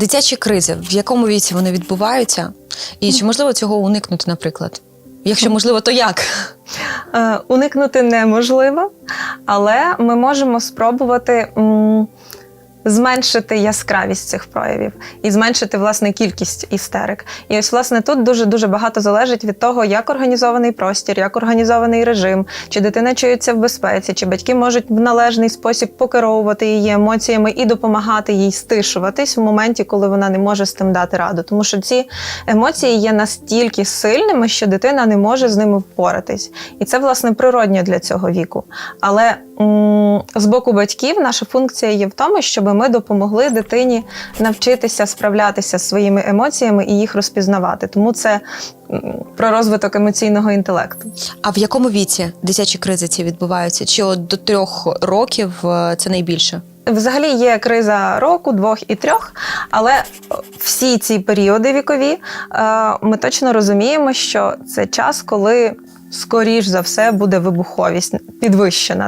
Дитячі кризи, в якому віці вони відбуваються? І чи можливо цього уникнути, наприклад? Якщо можливо, то як? Е, Уникнути неможливо, але ми можемо спробувати зменшити яскравість цих проявів і зменшити власне кількість істерик. І ось власне тут дуже дуже багато залежить від того, як організований простір, як організований режим, чи дитина чується в безпеці, чи батьки можуть в належний спосіб покеровувати її емоціями і допомагати їй стишуватись в моменті, коли вона не може з тим дати раду. Тому що ці емоції є настільки сильними, що дитина не може з ними впоратись. І це власне природньо для цього віку. Але з боку батьків наша функція є в тому, щоб ми допомогли дитині навчитися справлятися з своїми емоціями і їх розпізнавати. Тому це про розвиток емоційного інтелекту. А в якому віці дитячі кризи ці відбуваються? Чи от до трьох років е, це найбільше? Взагалі є криза року, двох і трьох, але всі ці періоди вікові е, ми точно розуміємо, що це час, коли скоріш за все буде вибуховість підвищена.